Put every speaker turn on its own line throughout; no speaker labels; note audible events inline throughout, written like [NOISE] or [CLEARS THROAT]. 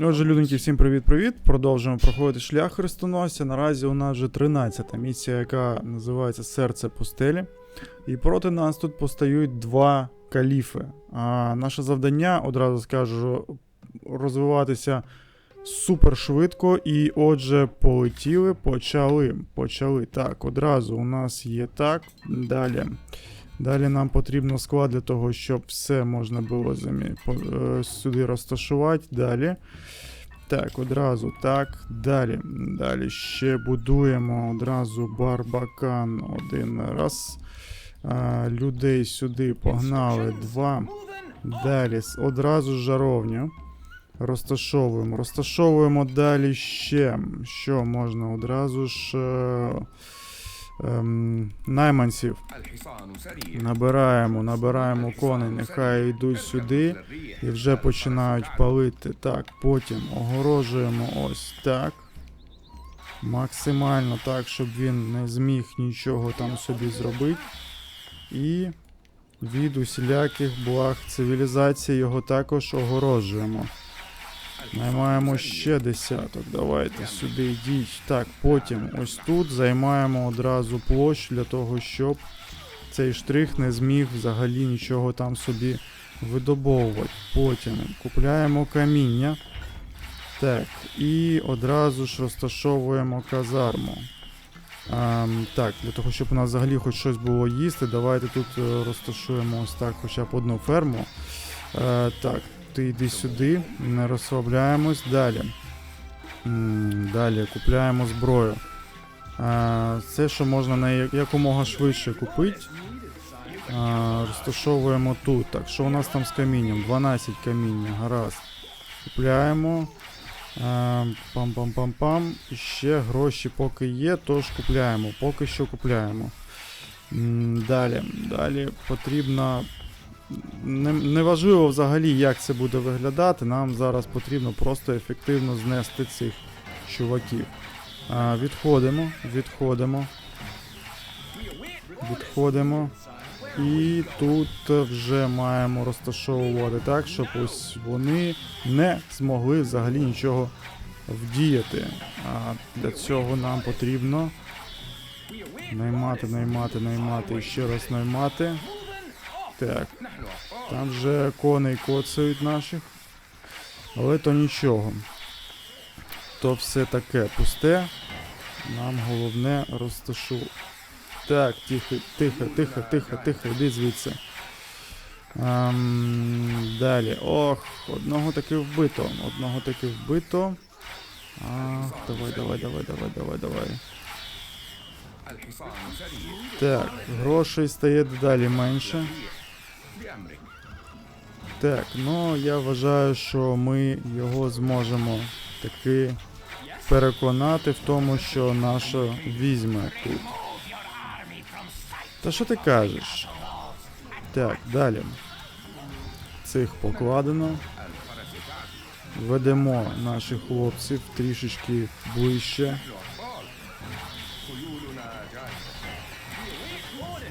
Отже, люденьки, всім привіт-привіт. Продовжуємо проходити шлях хрестоносця. Наразі у нас вже 13-та місія, яка називається Серце пустелі. І проти нас тут постають два каліфи. А наше завдання, одразу скажу, розвиватися супер швидко. І отже, полетіли, почали. Почали. Так, одразу у нас є так. Далі. Далі нам потрібно склад для того, щоб все можна було замі... е, сюди розташувати. Далі. Так, одразу так. Далі. Далі ще будуємо одразу барбакан один раз. А, людей сюди погнали два. Далі одразу жаровню. Розташовуємо. Розташовуємо далі ще. Що можна одразу ж. Ем, найманців. Набираємо, набираємо коней, нехай йдуть сюди і вже починають палити. Так, потім огорожуємо ось так. Максимально так, щоб він не зміг нічого там собі зробити. І від усіляких благ цивілізації його також огорожуємо. Наймаємо ще десяток. Давайте сюди йдіть. Так, потім ось тут займаємо одразу площу для того, щоб цей штрих не зміг взагалі нічого там собі видобовувати. Потім купляємо каміння. Так, і одразу ж розташовуємо казарму. Ем, так, для того, щоб у нас взагалі хоч щось було їсти, давайте тут е, розташуємо ось так хоча б одну ферму. Е, так, ти йди сюди, не розслабляємось. Далі. Далі купляємо зброю. Це, що можна на якомога швидше купити. Розташовуємо тут. Так, що у нас там з камінням? 12 каміння, гаразд. Купляємо. Пам-пам-пам-пам. Ще гроші поки є, тож купляємо. Поки що купляємо. Далі. Далі потрібно. Не, неважливо взагалі, як це буде виглядати. Нам зараз потрібно просто ефективно знести цих чуваків. А, відходимо, відходимо. Відходимо. І тут вже маємо розташовувати так, щоб ось вони не змогли взагалі нічого вдіяти. А для цього нам потрібно наймати, наймати, наймати і ще раз наймати. Так. Там вже коней коцають наших. Але то нічого. То все таке пусте. Нам головне розташувати. Так, тихо, тихо, тихо, тихо, тихо, йди звідси. Ем, далі. Ох, одного таки вбито. Одного таки вбито. Ах, давай, давай, давай, давай, давай, давай. Так, грошей стає дедалі менше. Так, ну я вважаю, що ми його зможемо таки переконати в тому, що наша візьме тут. Та що ти кажеш? Так, далі. Цих покладено. Ведемо наших хлопців трішечки ближче.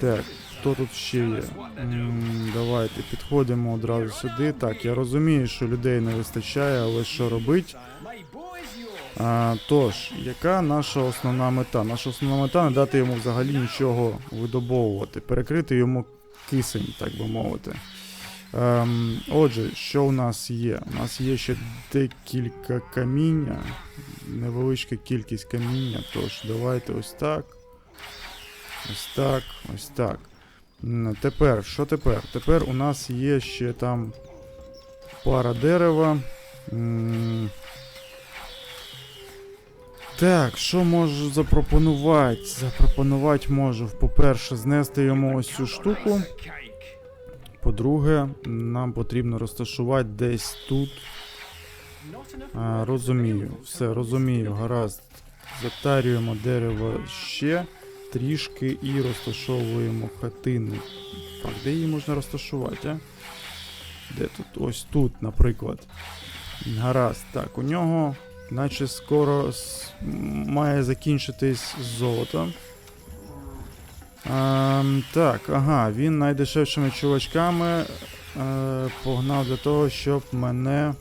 Так, хто тут ще є? М, давайте підходимо одразу сюди. Так, я розумію, що людей не вистачає, але що робить? А, тож, яка наша основна мета? Наша основна мета не дати йому взагалі нічого видобовувати, перекрити йому кисень, так би мовити. Ем, отже, що у нас є? У нас є ще декілька каміння, невеличка кількість каміння. Тож, давайте ось так. Ось так, ось так. Тепер, що тепер? Тепер у нас є ще там пара дерева. Так, що можу запропонувати? Запропонувати можу, по-перше, знести йому ось цю штуку. По-друге, нам потрібно розташувати десь тут. А, розумію, все, розумію, гаразд. Затарюємо дерево ще трішки і розташовуємо хатину. Так, де її можна розташувати, а? Де тут? Ось тут, наприклад. Гаразд. Так, у нього наче скоро має закінчитись золото. Ем, так, ага, він найдешевшими чувачками е, погнав для того, щоб мене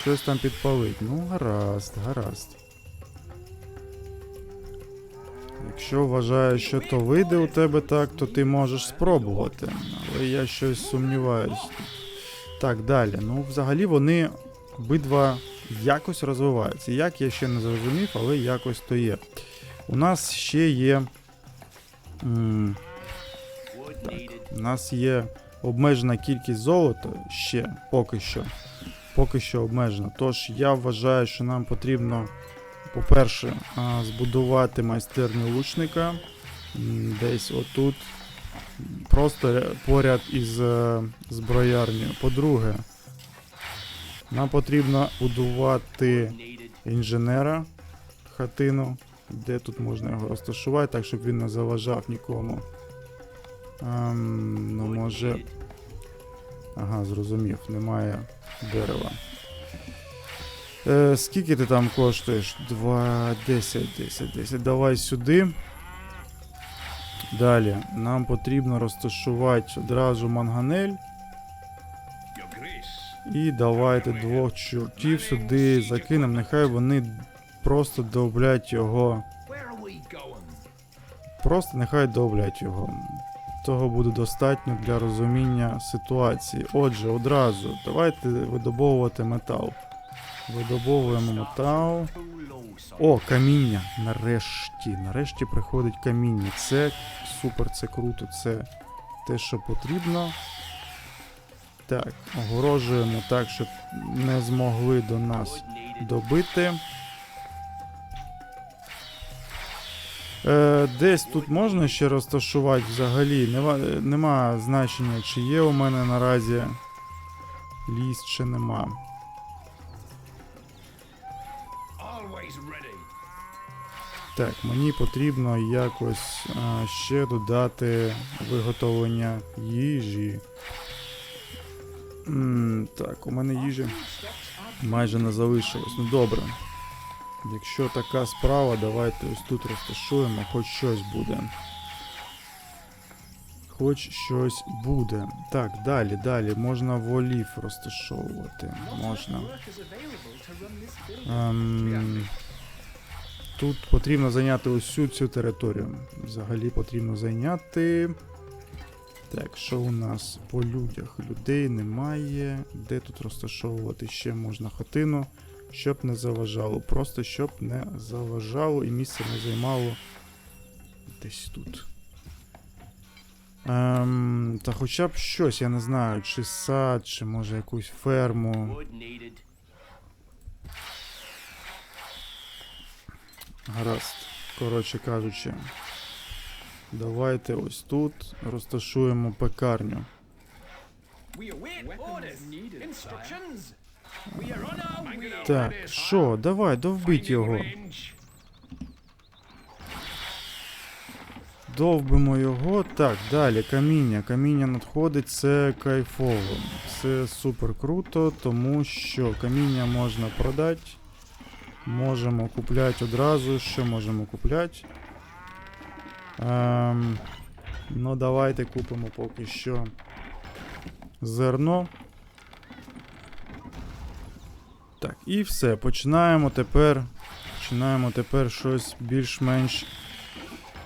щось там підпалить. Ну, гаразд, гаразд. Якщо вважаєш, що то вийде у тебе так, то ти можеш спробувати. Але я щось сумніваюсь. Так, далі. Ну, взагалі вони обидва якось розвиваються. Як я ще не зрозумів, але якось то є. У нас ще є. м, у нас є обмежена кількість золота ще поки що. Поки що обмежена. Тож я вважаю, що нам потрібно, по-перше, збудувати майстерню лучника десь отут. Просто поряд із е, зброярнею. По-друге, нам потрібно будувати інженера хатину, де тут можна його розташувати, так щоб він не заважав нікому. Ем, ну, може. Ага, зрозумів, немає дерева. Е, скільки ти там коштуєш? 2, 10, 10, 10. Давай сюди. Далі. Нам потрібно розташувати одразу манганель. І давайте двох чортів сюди закинемо. Нехай вони просто довблять його. Просто нехай довблять його. Того буде достатньо для розуміння ситуації. Отже, одразу давайте видобовувати метал. Видобовуємо метал. О, каміння. Нарешті. Нарешті приходить каміння. Це супер, це круто, це те, що потрібно. Так, огорожуємо так, щоб не змогли до нас добити. Е, десь тут можна ще розташувати взагалі. Нема, нема значення, чи є у мене наразі ліс, чи нема. Так, мені потрібно якось а, ще додати виготовлення їжі. М, так, у мене їжі майже не залишилось. Ну добре. Якщо така справа, давайте ось тут розташуємо, хоч щось буде. Хоч щось буде. Так, далі, далі. Можна волів розташовувати. Можна. Ем, тут потрібно зайняти ось цю цю територію. Взагалі потрібно зайняти. Так, що у нас по людях? Людей немає. Де тут розташовувати ще можна хатину, щоб не заважало. Просто щоб не заважало і місце не займало десь тут. Ем, та хоча б щось, я не знаю, чи сад, чи може якусь ферму. Гаразд. Коротше кажучи, давайте ось тут розташуємо пекарню. Так, що, давай, довбить його. Довбимо його. Так, далі, каміння. Каміння надходить, це кайфово. Це супер круто, тому що каміння можна продати. Можемо купляти одразу. Що можемо купляти? Ем, ну, давайте купимо поки що зерно. Так, і все. Починаємо тепер. Починаємо тепер щось більш-менш.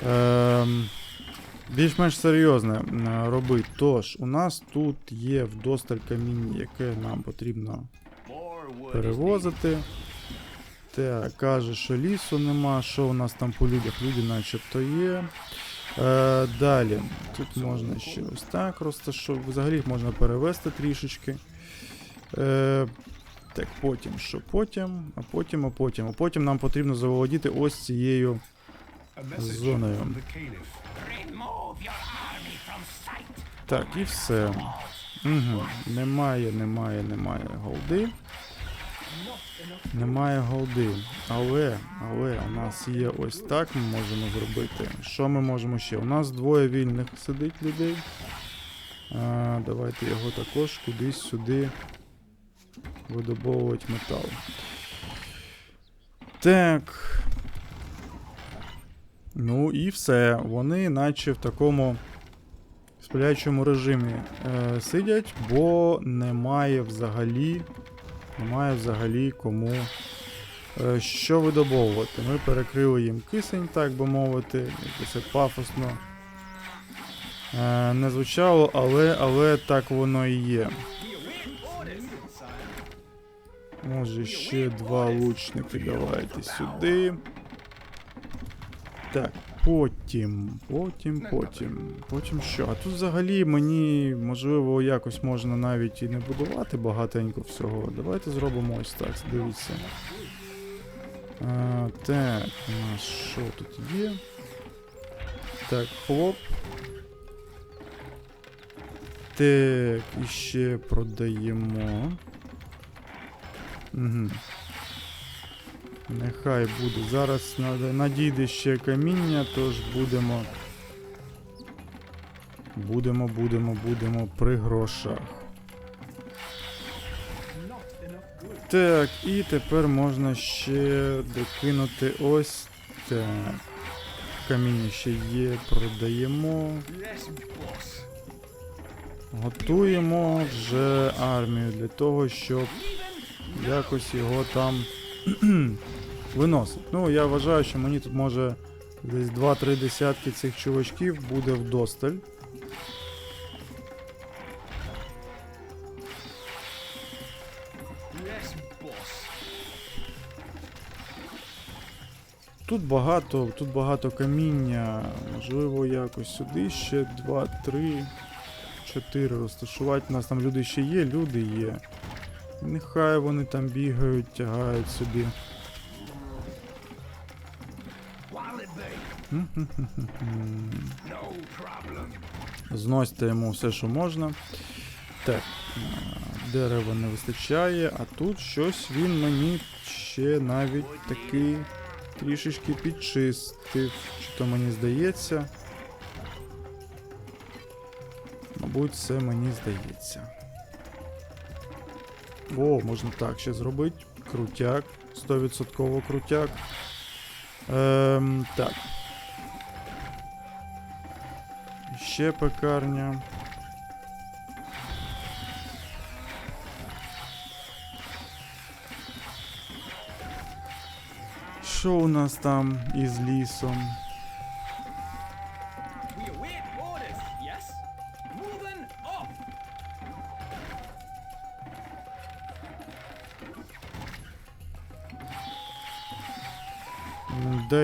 Ем, більш-менш серйозне робити. Тож, у нас тут є вдосталь каміння, яке нам потрібно перевозити. Так, каже, що лісу нема. Що у нас там по людях? Люди начебто є. Е, далі. Тут можна ще ось так розташовувати. Взагалі їх можна перевести трішечки. Е, так, потім що? Потім, а потім, а потім. А потім нам потрібно заволодіти ось цією зоною. Так, і все. Угу. Немає, немає, немає голди. Немає голди. Але, але у нас є ось так ми можемо зробити. Що ми можемо ще? У нас двоє вільних сидить людей. А, давайте його також кудись сюди видобовувати метал. Так. Ну і все. Вони наче в такому сплячому режимі е, сидять, бо немає взагалі немає взагалі кому е, що видобовувати. Ми перекрили їм кисень, так би мовити, якось пафосно. Е, не звучало, але, але так воно і є. Може ще два лучники давайте сюди. Так, потім, потім, потім. Потім що? А тут взагалі мені, можливо, якось можна навіть і не будувати багатенько всього. Давайте зробимо ось так, дивіться. А, так, у нас що тут є? Так, хлоп. Так, і ще продаємо. Угу. Нехай буде. Зараз надійде ще каміння, тож будемо. Будемо, будемо, будемо при грошах. Так, і тепер можна ще докинути ось так. Каміння ще є, продаємо. Готуємо вже армію для того, щоб якось його там [CLEARS THROAT] виносить. Ну, я вважаю, що мені тут може десь 2-3 десятки цих чувачків буде вдосталь. Тут багато, тут багато каміння. Можливо, якось сюди ще 2, 3, 4 розташувати. У нас там люди ще є, люди є. Нехай вони там бігають, тягають собі. Зносьте йому все, що можна. Так, дерева не вистачає, а тут щось він мені ще навіть таки трішечки підчистив. Чи то мені здається. Мабуть, це мені здається. О, можна так ще зробити. Крутяк. 100% крутяк. Ем, так. Ще пекарня. Що у нас там із лісом?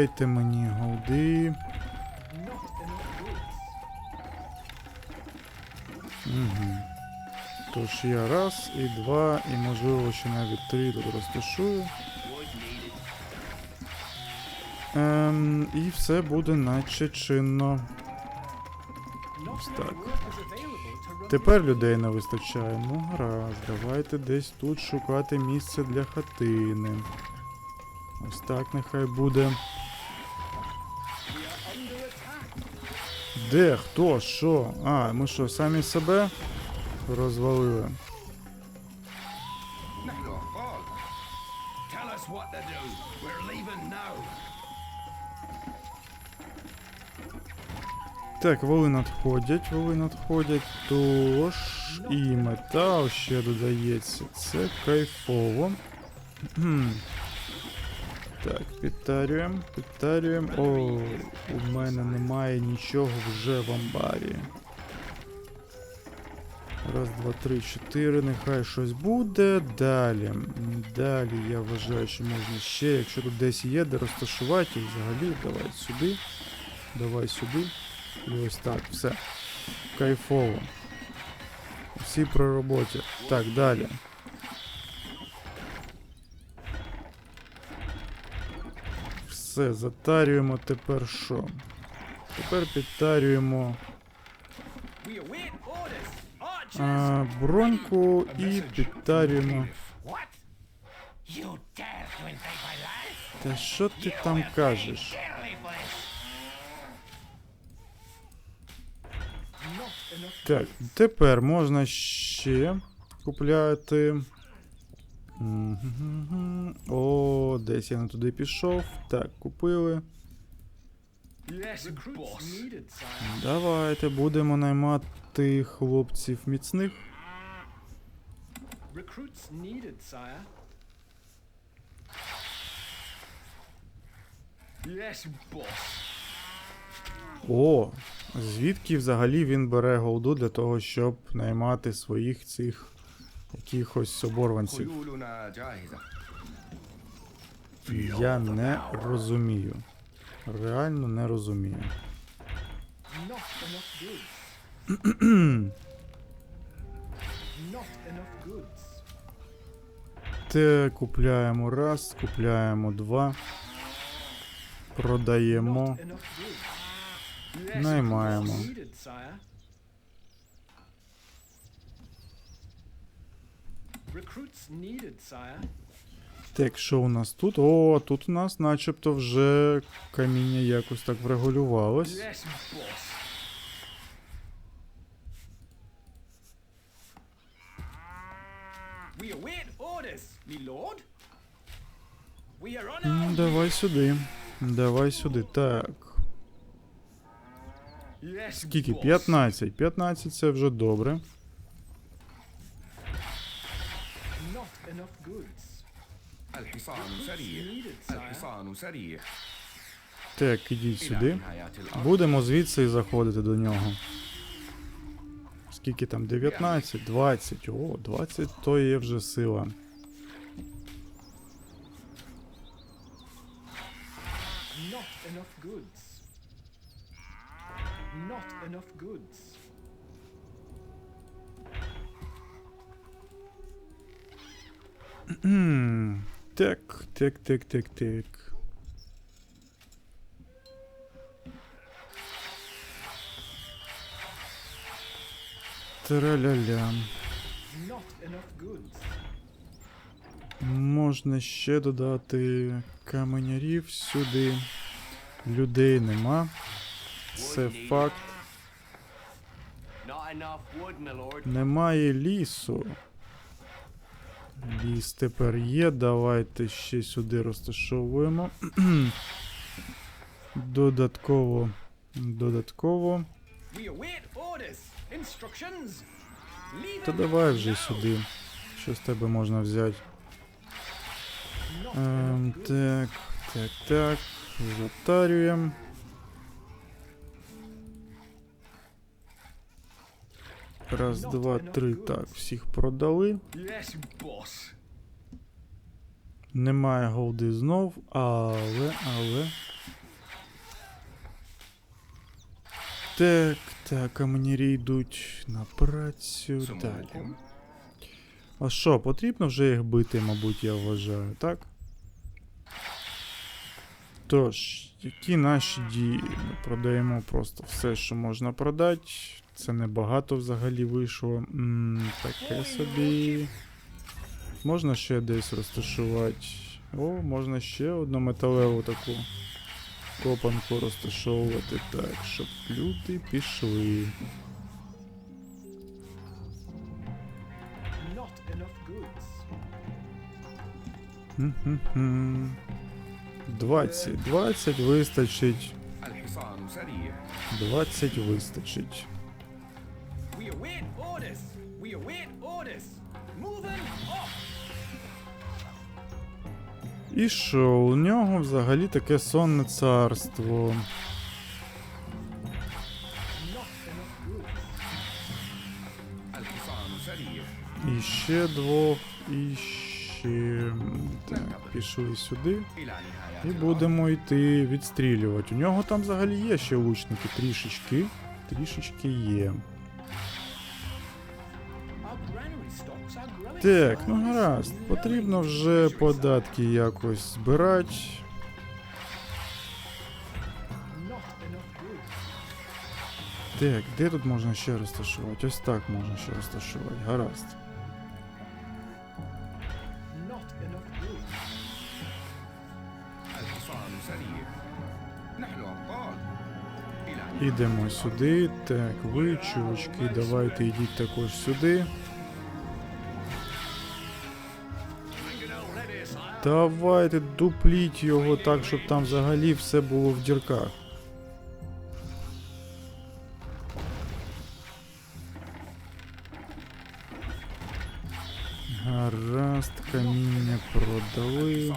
Дайте мені голди. Угу. Тож я раз і два, і можливо ще навіть три тут розташую. Ем, і все буде наче чинно. Ось так. Тепер людей не вистачає. Ну гаразд, давайте десь тут шукати місце для хатини. Ось так нехай буде. Де? Хто? Що? А, ми що, самі себе розвалили? Так, воли надходять, воли надходять. Тож і метал ще додається. Це кайфово. Так, підтарюємо, підтарюємо. О, у мене немає нічого вже в амбарі. Раз, два, три, чотири. Нехай щось буде. Далі. Далі я вважаю, що можна ще, якщо тут десь є, де розташувати їх взагалі. Давай сюди. Давай сюди. І ось так, все. Кайфово. Всі при роботі. Так, далі. Все, затарюємо тепер що? Тепер підтарюємо а, броньку і підтарюємо. Та що ти там кажеш? Так, тепер можна ще купляти. Мгм. О, десь я не туди пішов. Так, купили.
Yes.
Давайте будемо наймати хлопців міцних.
Needed. Yes.
О, звідки взагалі він бере голду для того, щоб наймати своїх цих якихось оборванців. Я не розумію. Реально не розумію. Те, купляємо раз, купляємо два. Продаємо. Наймаємо. Так, що у нас тут? О, тут у нас начебто вже каміння якось так врегулювалось.
Our
Давай сюди. Давай сюди. Так. Скільки?
boss.
15. 15 це вже добре.
Not enough goods.
الحصان سريع
Needed, sire.
الحصان سريع
Так, ідіть
إلى
сюди.
نهاية الأرض
Будемо звідси і заходити до нього. Скільки там? 19, 20. О, 20 то є вже сила.
Not enough goods. Not enough goods.
Так, так, так, так, так. Траля-ля. Можна ще додати каменярів сюди. Людей нема. Це факт. Немає лісу. Ліс тепер є. Давайте ще сюди розташовуємо. [CLEARS THROAT] Додатково. Додатково. Та давай вже сюди. Що з тебе можна взяти? Ем, так, так, так. Затарюємо. Раз, два, три. Так, всіх продали. Немає голди знов, але, але. Так, так, а мені рійдуть на працю.
Далі.
А що, потрібно вже їх бити, мабуть, я вважаю, так? Тож, які наші дії? Ми продаємо просто все, що можна продати. Це небагато взагалі вийшло. М, таке собі. Можна ще десь розташувати. О, можна ще одну металеву таку копанку розташовувати. Так, щоб люди пішли. Мгм. 20. 20 вистачить. 20 вистачить. І що? У нього взагалі таке сонне царство. І ще двох, і ще пішли сюди. І будемо йти відстрілювати. У нього там взагалі є ще лучники трішечки. Трішечки є. Так, ну гаразд. Потрібно вже податки якось збирати. Так, де тут можна ще розташувати? Ось так можна ще розташувати. Гаразд. Ідемо сюди. Так, ви, чувачки, давайте йдіть також сюди. Давайте дупліть його так, щоб там взагалі все було в дірках. Гаразд, каміння продали.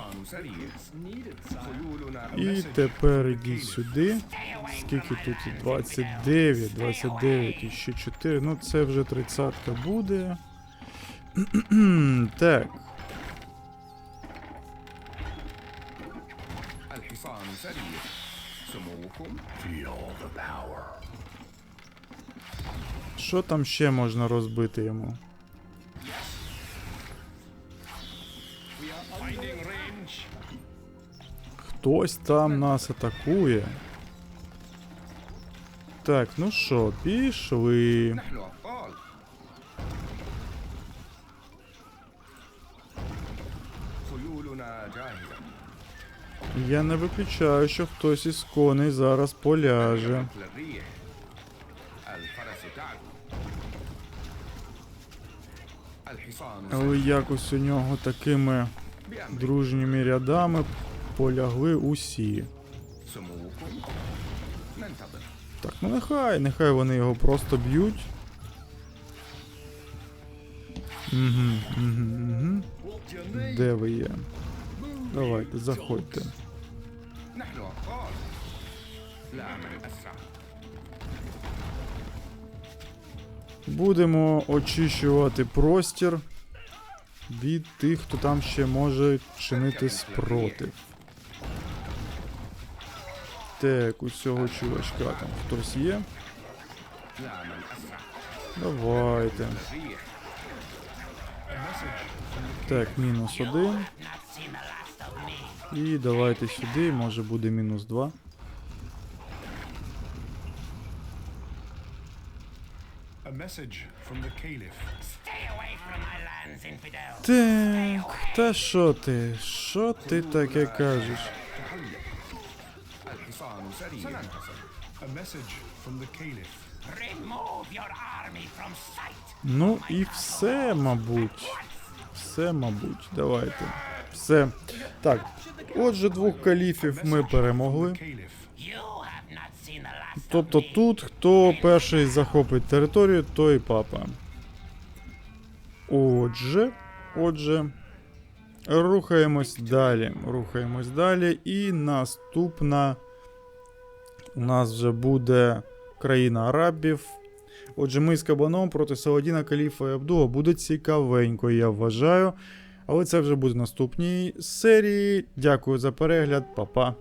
І тепер йди сюди. Скільки тут? 29, 29 і ще 4. Ну це вже 30 буде. [CLEARS THROAT] так. Що там ще можна розбити йому? Хтось там нас атакує. Так, ну що, пішли. Я не виключаю, що хтось із коней зараз поляже. Але якось у нього такими дружніми рядами полягли усі. Так, ну нехай, нехай вони його просто б'ють. Де ви є? Давайте, заходьте. Будемо очищувати простір від тих, хто там ще може чинити спротив. Так, у цього чувачка там хтось є. Давайте. Так, мінус один. І давайте сюди, може буде мінус два. Так, та що ти? Що ти таке кажеш?
studying
A message from the caliph.
Remove your army from sight.
Ну і все, мабуть. Все, мабуть, давайте. Все. Так. Отже, двох каліфів ми перемогли. Тобто тут, хто перший захопить територію, той папа. Отже, отже, рухаємось далі. Рухаємось далі. І наступна у нас вже буде країна арабів. Отже, ми з кабаном проти Саладіна, Каліфа і Абдула буде цікавенько, я вважаю. Але це вже буде в наступній серії. Дякую за перегляд, па-па.